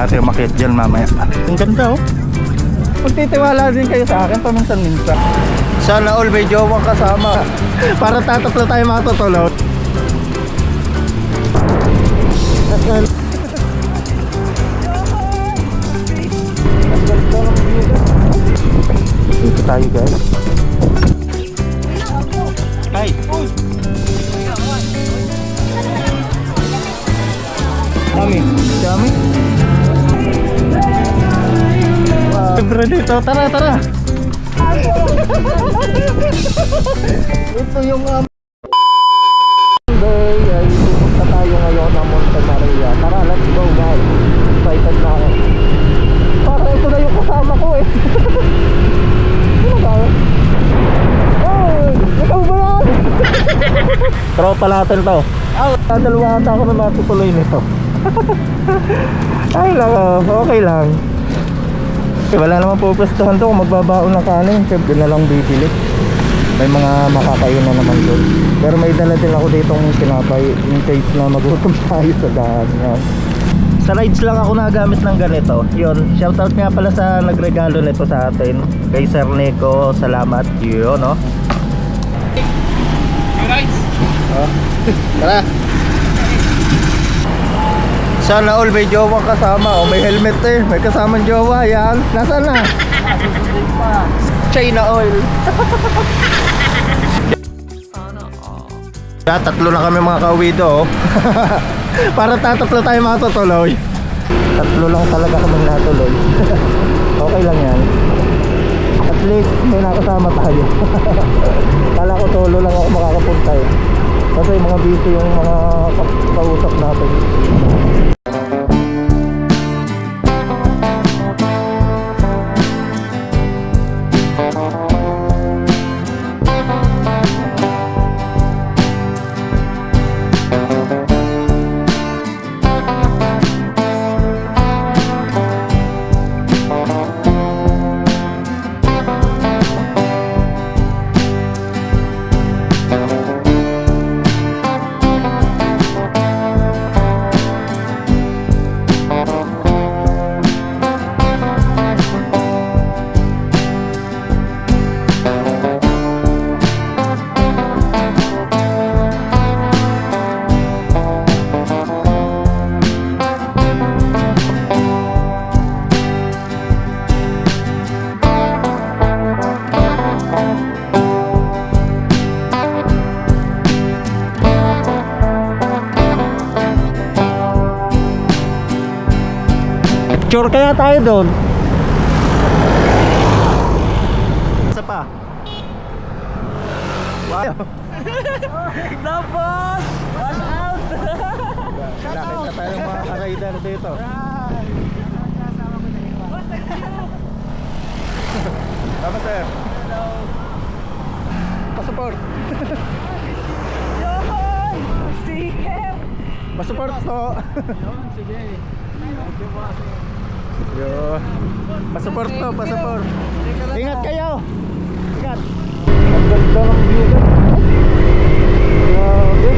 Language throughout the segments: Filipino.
Ate umakit dyan mamaya. Ang ganda oh. Magtitiwala din kayo sa akin paminsan-minsan. Sana all may jowang kasama. Para tatatlo tayo matutulog. Dito tayo guys. Hi. Kami. Kami. Libre dito. Tara, tara. Ito yung um, day ay pupunta tayo ngayon ng Monte Maria. Tara, let's go guys. Excited na ako. Para ito na yung ko eh. Sino ba? Oh, ikaw ba yan? Tropa natin to. Oh, dalawa ata ako na matutuloy nito. Ay lang, okay lang. Wala naman pupwestuhan to kung magbabaon ng kanin. Siyempre na lang bibili. May mga makakain na naman doon. Pero may dala din ako dito ng tinapay in case na magutom tayo sa daan. Yan. Sa rides lang ako nagamit ng ganito. Yun, shoutout nga pala sa nagregalo nito sa atin. Kay Sir Nico, salamat. Yun, no? Oh. Tara. Sana all may jowang kasama o may helmet eh. May kasamang jowa yan. Nasaan na? China oil. Ya, tatlo na kami mga kawido oh. Para tatatlo tayo matutuloy. Tatlo lang talaga kami natuloy. okay lang yan. At least may nakasama tayo. Kala ko solo lang ako makakapunta eh. Kasi mga busy yung mga ka- kausap natin. Sure kaya tayo doon. Isa pa. Wow. Labas! One out! Nakita tayong mga ka-rider dito. Tama sir. Passport. Yohoy! Sticker! Passport po. Yun, sige. Thank you, boss. Yo. Passport po, passport. Ingat kayo. Ingat. Ang ganda ng view. Grabe.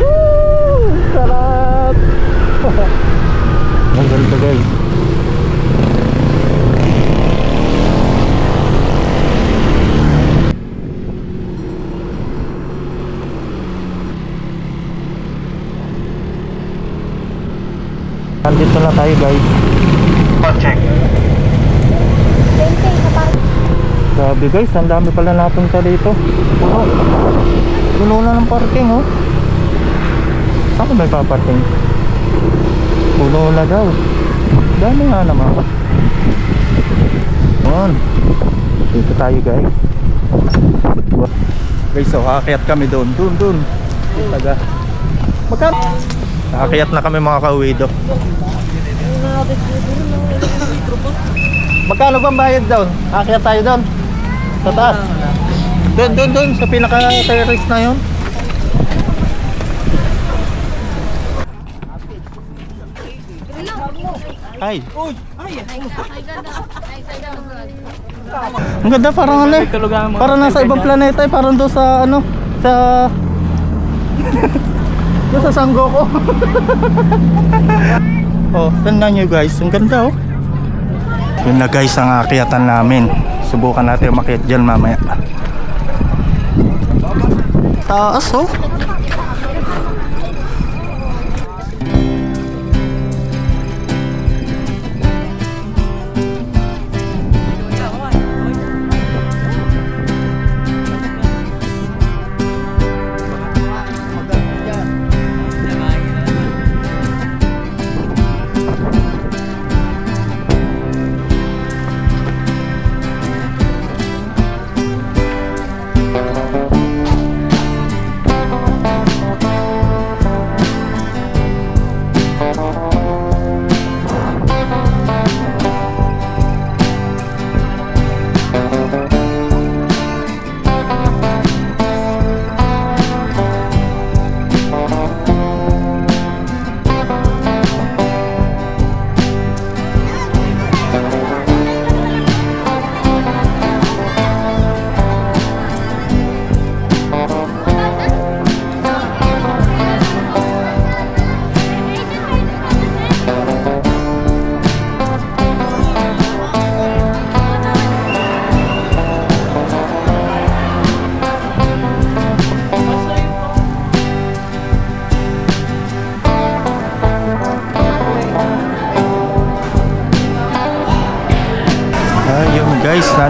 Woo! Sarap. Ang ganda guys. Nandito na tayo guys. Check. Grabe guys, ang dami pala napunta dito. Puno. Puno na ng parking oh. Saan may paparking? Puno na daw. Dami nga naman. Yun. Dito tayo guys. Guys, so aakyat kami doon. Doon, doon. Taga. Magkano? Aakyat na kami mga kawido. Magkano bang bayad doon? Aakyat tayo doon. Sa taas. Doon, doon, doon. Sa pinaka-terrace na yun. Ay. Ang ganda parang ano eh. Parang nasa ibang planeta eh. Parang doon sa ano. Sa... Yung sa sanggo ko. oh, tingnan nyo guys. Ang ganda oh. Yun na guys ang akyatan namin. Subukan natin umakyat dyan mamaya. Taas oh.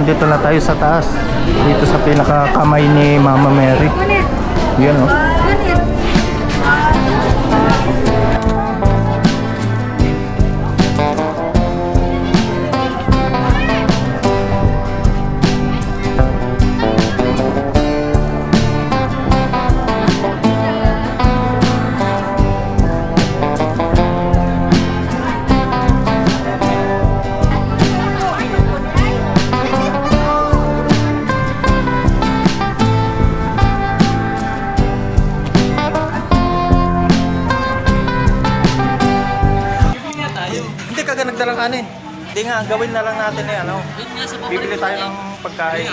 Nandito na tayo sa taas. Dito sa pinakakamay ni Mama Mary. Yan oh. Ka nagdalang kanin. Hindi nga, gawin na lang natin eh, ano. Bibili tayo ng pagkain.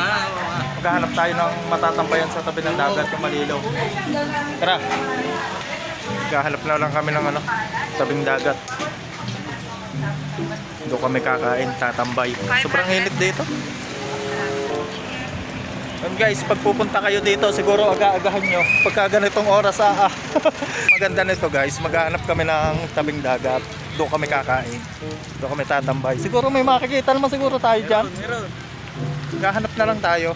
Maghahanap tayo ng matatambayan sa tabi ng dagat yung malilaw. Tara. Maghahanap na lang kami ng ano, tabing dagat. Doon kami kakain, tatambay. Sobrang init dito. And guys, pag pupunta kayo dito, siguro aga-agahan nyo. Pagka ganitong oras, ah, ah. maganda nito guys. Maghahanap kami ng tabing dagat. Doon kami kakain. Doon kami tatambay. Siguro may makikita naman siguro tayo dyan. Meron. Maghahanap na lang tayo.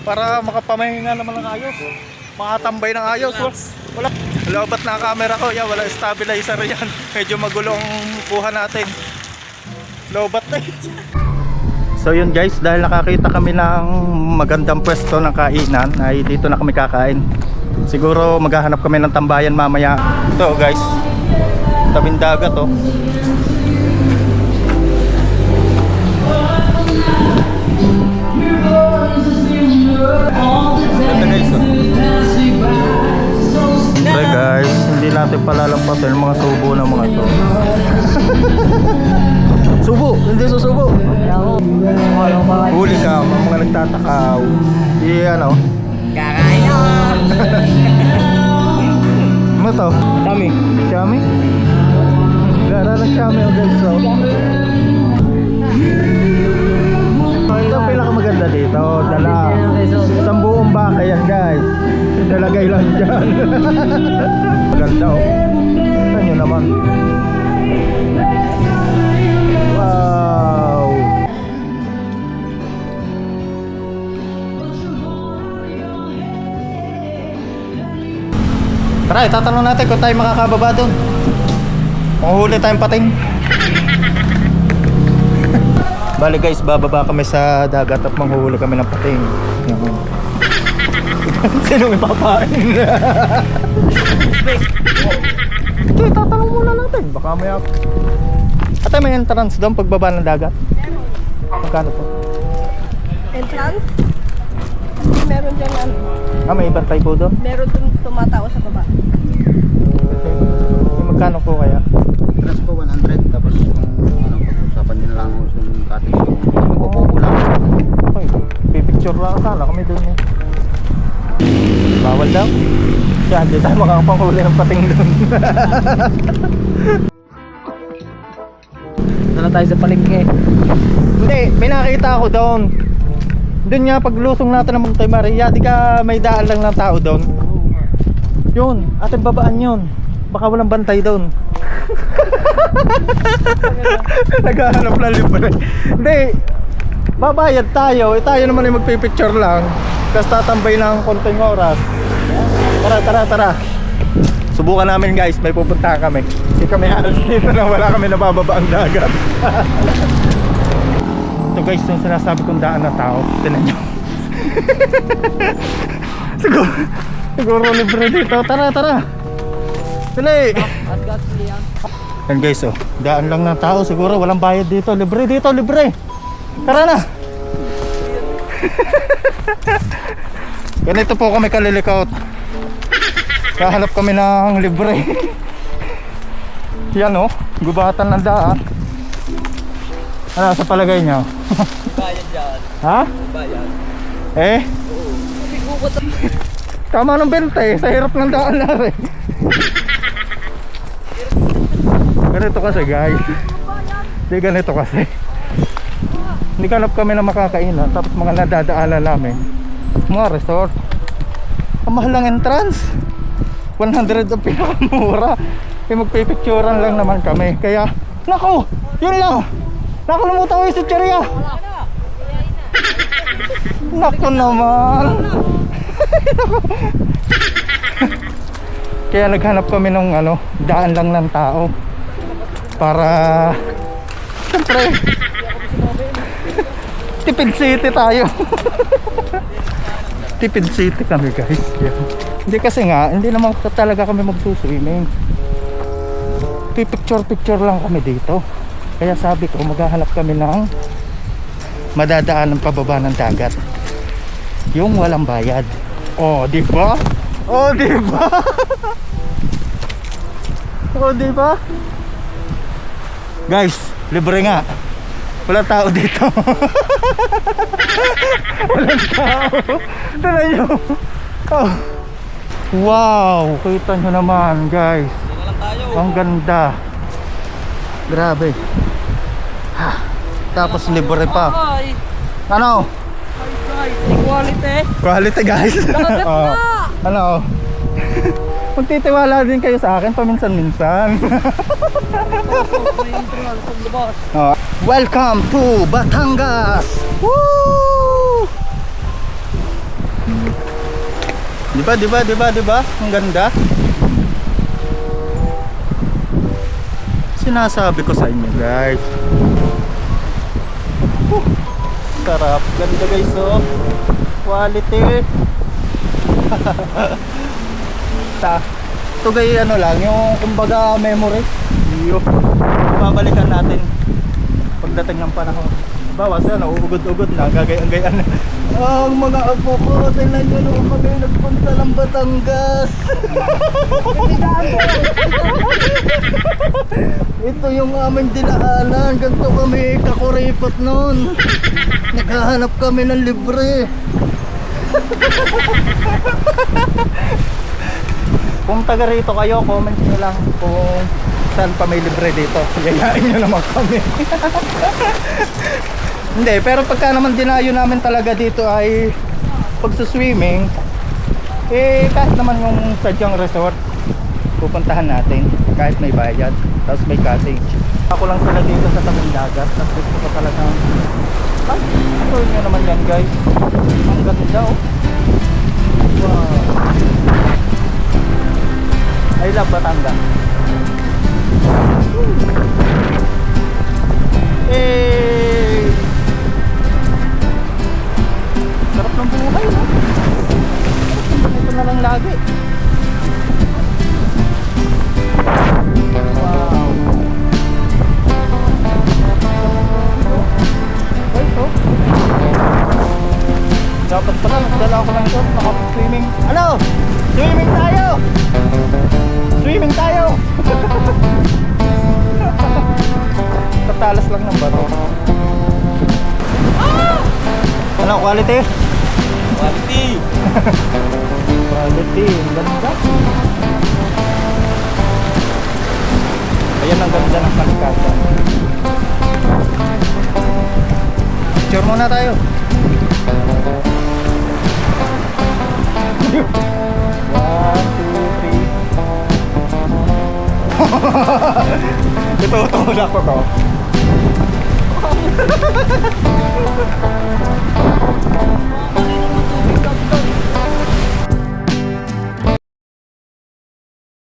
Para makapamahinga naman ng ayos. Makatambay ng ayos. Wala. Wala. Ba't na camera ko? Yeah, wala stabilizer yan. Medyo magulong kuha natin. Lobat na. So yun guys, dahil nakakita kami ng magandang pwesto ng kainan, ay dito na kami kakain. Siguro maghahanap kami ng tambayan mamaya. Ito guys, tabing dagat oh. Guys oh. Guys, hindi natin palalampasin mga subo ng mga to. subo, hindi susubo. Huli ka, mga nagtatakaw. Iyan oh. Kakain. Ano to? Kami. Chami? Gara ng chami oh guys oh. Ito ang pinakamaganda dito, dala. Isang buong baka yan guys. Nalagay lang dyan. Maganda oh. Tignan nyo naman. Tara, itatanong natin kung tayo makakababa doon. Manguhuli tayong pating. Bali guys, bababa kami sa dagat at manghuhuli kami ng pating. Yan. Sino may papain? Ito, itatanong muna natin. Baka may... Ate, may entrance doon pagbaba ng dagat? Magkano po? Entrance? Meron dyan ano. Ah, may ibang tayo po doon? Meron dun tumatawa sa baba. Okay. Eh, magkano po kaya? Plus po 100 tapos yung ano pag-usapan nila lang yung cottage yung kami ko po lang. Okay, pipicture lang. Akala kami doon eh. Bawal daw. Yan, di tayo makakapanghuli ng pating doon. Dala tayo sa palengke. Hindi, may nakita ako doon. Doon nga, paglusong natin ng Monte Maria, di ka may daan lang ng tao doon. Yun, ating babaan yun. Baka walang bantay doon. Naghahanap na libre. Hindi, babayad tayo. Eh, tayo naman ay magpipicture lang. Tapos tatambay ng konting oras. Tara, tara, tara. Subukan namin guys, may pupunta kami. Hindi kami halos dito na wala kami nabababa ang dagat. Ito guys, yung sinasabi kong daan na tao. Tinan nyo. siguro, siguro libre dito. Tara, tara. Dali. Yan. Guys, oh. Daan lang ng tao. Siguro walang bayad dito. Libre dito, libre. Tara na. Ganito po kami kalilikot. Kahanap kami ng libre. Yan oh, gubatan ng daan. Ano sa palagay niyo? Bayan dyan. Ha? Bayan. Eh? Tama ng bente, sa hirap ng daan na rin. ganito kasi guys. Hindi ganito kasi. Hindi kanap kami na makakainan tapos mga nadadaanan namin. Mga resort. Ang mahal ng entrance. 100 ang pinakamura. Eh magpipicturan lang naman kami. Kaya, nako, yun lang. Nakalimutan ko yung sutserya. Nako naman. Kaya naghanap kami ng ano, daan lang ng tao. Para Siyempre Tipid City tayo Tipid City kami guys Yan. Hindi kasi nga Hindi naman talaga kami magsuswimming Pipicture picture lang kami dito Kaya sabi ko maghahanap kami ng Madadaan ng pababa ng dagat Yung walang bayad Oh di ba? Oh di ba? oh di ba? Guys, libre nga. Wala tao dito. Walang tao. Tignan nyo. Oh. Wow, kita nyo naman guys. Ang ganda. Grabe. Tapos libre pa. Ay, Ano? ay, guys. Equality. Quality guys. Dagat Oh. na! Ano? Magtitiwala din kayo sa akin paminsan-minsan. May labas. Oh. Welcome to Batangas! Woo! Di ba, di ba, di ba, di ba? Ang ganda. Sinasabi ko sa inyo, guys. Woo! Sarap. Ganda, guys, oh. Quality. Ta. Ito gay ano lang, yung kumbaga memory. Iyo. Babalikan natin pagdating ng panahon. Bawas yan, uugod-ugod na, gagayan-gayan na. Ang mga apo ko, tingnan nyo nung kami nagpunta ng Batangas. Ito yung aming dinaanan, ganito kami kakuripot noon. Naghahanap kami ng libre. Kung taga rito kayo, comment nyo lang kung saan pa may libre dito. Yayain nyo naman kami. Hindi, pero pagka naman dinayo namin talaga dito ay pagsuswimming, eh kahit naman yung sadyang resort, pupuntahan natin kahit may bayad, tapos may cottage. Ako lang sila dito sa tabing dagat, tapos gusto ko talagang ay, ito nyo naman yan guys. Ang ganda oh. Wow. I love Batangas. Hey! Ng buhay, no? Ito na lang lagi. Ayan ang ganda ng kalikasan. Picture muna tayo. One, two, three. Ito, ito muna ko to.